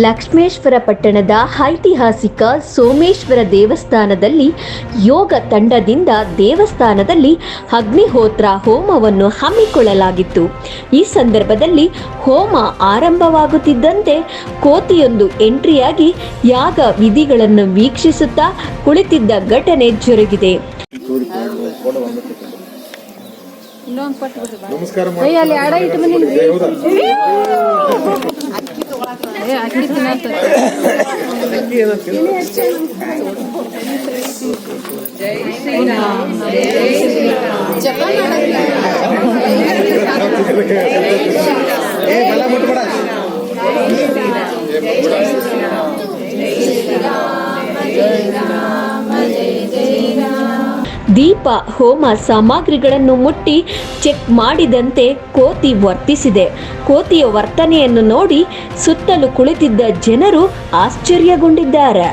ಲಕ್ಷ್ಮೇಶ್ವರ ಪಟ್ಟಣದ ಐತಿಹಾಸಿಕ ಸೋಮೇಶ್ವರ ದೇವಸ್ಥಾನದಲ್ಲಿ ಯೋಗ ತಂಡದಿಂದ ದೇವಸ್ಥಾನದಲ್ಲಿ ಅಗ್ನಿಹೋತ್ರ ಹೋಮವನ್ನು ಹಮ್ಮಿಕೊಳ್ಳಲಾಗಿತ್ತು. ಈ ಸಂದರ್ಭದಲ್ಲಿ ಹೋಮ ಆರಂಭವಾಗುತ್ತಿದ್ದಂತೆ ಕೋತಿಯೊಂದು ಎಂಟ್ರಿಯಾಗಿ ಯಾಗ ವಿಧಿಗಳನ್ನು ವೀಕ್ಷಿಸುತ್ತಾ ಕುಳಿತಿದ್ದ ಘಟನೆ ಜರುಗಿದೆ. ನಮಸ್ಕಾರ అందుకే అట్లా తినద్దు ದೀಪ, ಹೋಮ ಸಾಮಗ್ರಿಗಳನ್ನು ಮುಟ್ಟಿ ಚೆಕ್ ಮಾಡಿದಂತೆ ಕೋತಿ ವರ್ತಿಸಿದೆ. ಕೋತಿಯ ವರ್ತನೆಯನ್ನು ನೋಡಿ ಸುತ್ತಲೂ ಕುಳಿತಿದ್ದ ಜನರು ಆಶ್ಚರ್ಯಗೊಂಡಿದ್ದಾರೆ.